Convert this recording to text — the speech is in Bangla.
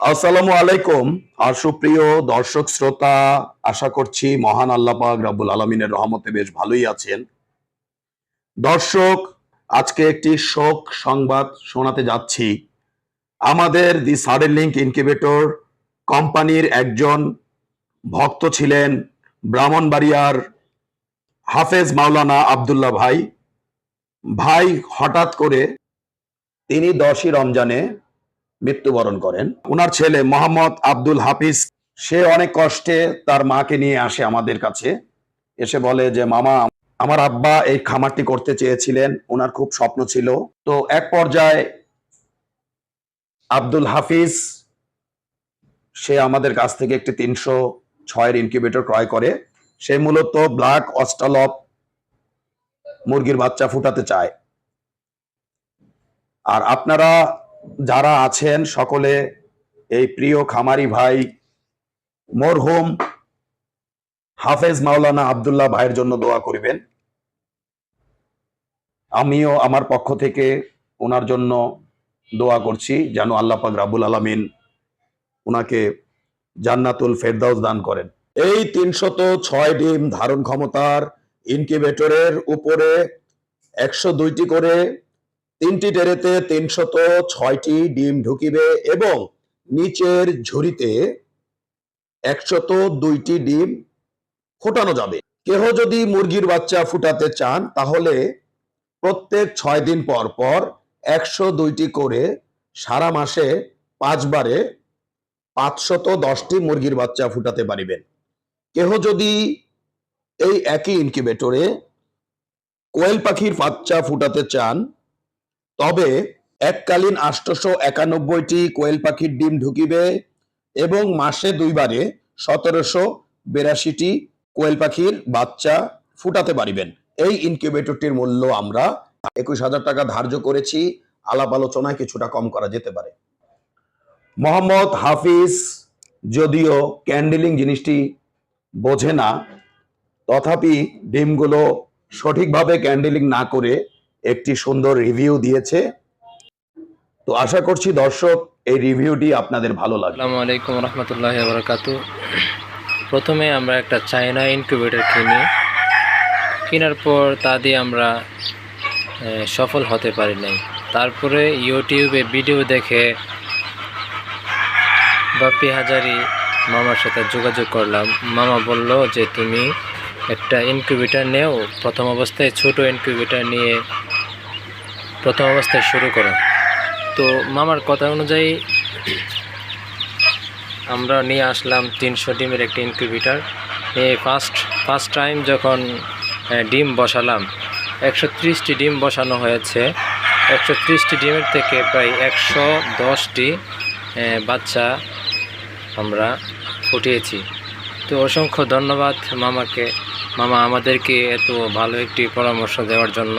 আসসালামু আলাইকুম। আর সুপ্রিয় দর্শক, শ্রোতা, আশা করছি মহান আল্লাহ পাক রাব্বুল আলমিনের রহমতে বেশ ভালোই আছেন। দর্শক, আজকে একটি শোক সংবাদ শোনাতে যাচ্ছি। আমাদের দি সাডেন লিঙ্ক ইনকিউবেটর কোম্পানির একজন ভক্ত ছিলেন ব্রাহ্মণবাড়িয়ার হাফেজ মাওলানা আব্দুল্লাহ ভাই। ভাই হঠাৎ করে তিনি দশই রমজানে মৃত্যুবরণ করেন। ওনার ছেলে মোহাম্মদ আব্দুল হাফিজ, সে অনেক কষ্টে তার মাকে নিয়ে আসে আমাদের কাছে। এসে বলে যে, মামা, আমার আব্বা এই খামারটি করতে চেয়েছিলেন, ওনার খুব স্বপ্ন ছিল। তো এক পর্যায়ে আব্দুল হাফিজ, সে আমাদের কাছ থেকে একটি তিনশো ছয়ের ইনকিউবেটর ক্রয় করে। সে মূলত ব্ল্যাক অস্টালপ মুরগির বাচ্চা ফুটাতে চায়। আর আপনারা যারা আছেন সকলে, এই প্রিয় খামারি ভাই মরহুম হাফেজ মাওলানা আবদুল্লাহ ভাইয়ের জন্য দোয়া করিবেন। আমিও আমার পক্ষ থেকে ওনার জন্য দোয়া করছি, যেন আল্লাহ পাক রাবুল আলামিন ওনাকে জান্নাতুল ফেরদাউস দান করেন। এই তিনশত ছয় ডিম ধারণ ক্ষমতার ইনকিউবেটরের উপরে একশো দুইটি করে তিনটি টেরেতে তিনশত ছয়টি ডিম ঢুকিবে এবং নিচের ঝুড়িতে একশত দুইটি ডিম ফোটানো যাবে। কেহ যদি মুরগির বাচ্চা ফুটাতে চান, তাহলে প্রত্যেক ছয় দিন পর পর একশো দুইটি করে সারা মাসে পাঁচবারে পাঁচশত দশটি মুরগির বাচ্চা ফুটাতে পারিবেন। কেহ যদি এই একই ইনকিউবেটরে কোয়েল পাখির বাচ্চা ফুটাতে চান তবে এককালীন আষ্টশো একানব্বইটি কোয়েল পাখির ডিম ঢুকিবে এবং মাসে দুইবারে সতেরোশো বিরাশিটি কোয়েল পাখির বাচ্চা ফুটাতে পারিবেন। এই ইনকিউবেটরটির মূল্য আমরা একুশ হাজার টাকা ধার্য করেছি। আলাপ আলোচনায় কিছুটা কম করা যেতে পারে। মোহাম্মদ হাফিজ যদিও ক্যান্ডেলিং জিনিসটি বোঝে না, তথাপি ডিমগুলো সঠিকভাবে ক্যান্ডেলিং না করে একটি সুন্দর রিভিউ দিয়েছে। তো আশা করছি দর্শক, এই রিভিউটি আপনাদের ভালো লাগবে। আসসালামু আলাইকুম রহমতুল্লাহ বরকাত প্রথমে আমরা একটা চায়না ইনকিউবেটর কিনি। কেনার পর তা দিয়ে আমরা সফল হতে পারি নাই। তারপরে ইউটিউবে ভিডিও দেখে বাপ্পি হাজারি মামার সাথে যোগাযোগ করলাম। মামা বলল যে, তুমি একটা ইনকিউবেটর নেও। প্রথম অবস্থায় ছোট ইনকিউবেটর নিয়ে প্রথম অবস্থায় শুরু করো। তো মামার কথা অনুযায়ী আমরা নিয়ে আসলাম তিনশো ডিমের একটি ইনকিউবেটার এই ফার্স্ট ফার্স্ট টাইম যখন ডিম বসালাম, একশো ত্রিশটি ডিম বসানো হয়েছে। একশো ত্রিশটি ডিমের থেকে প্রায় একশো দশটি বাচ্চা আমরা ফুটিয়েছি। তো অসংখ্য ধন্যবাদ মামাকে। মামা আমাদেরকে এত ভালো একটি পরামর্শ দেওয়ার জন্য।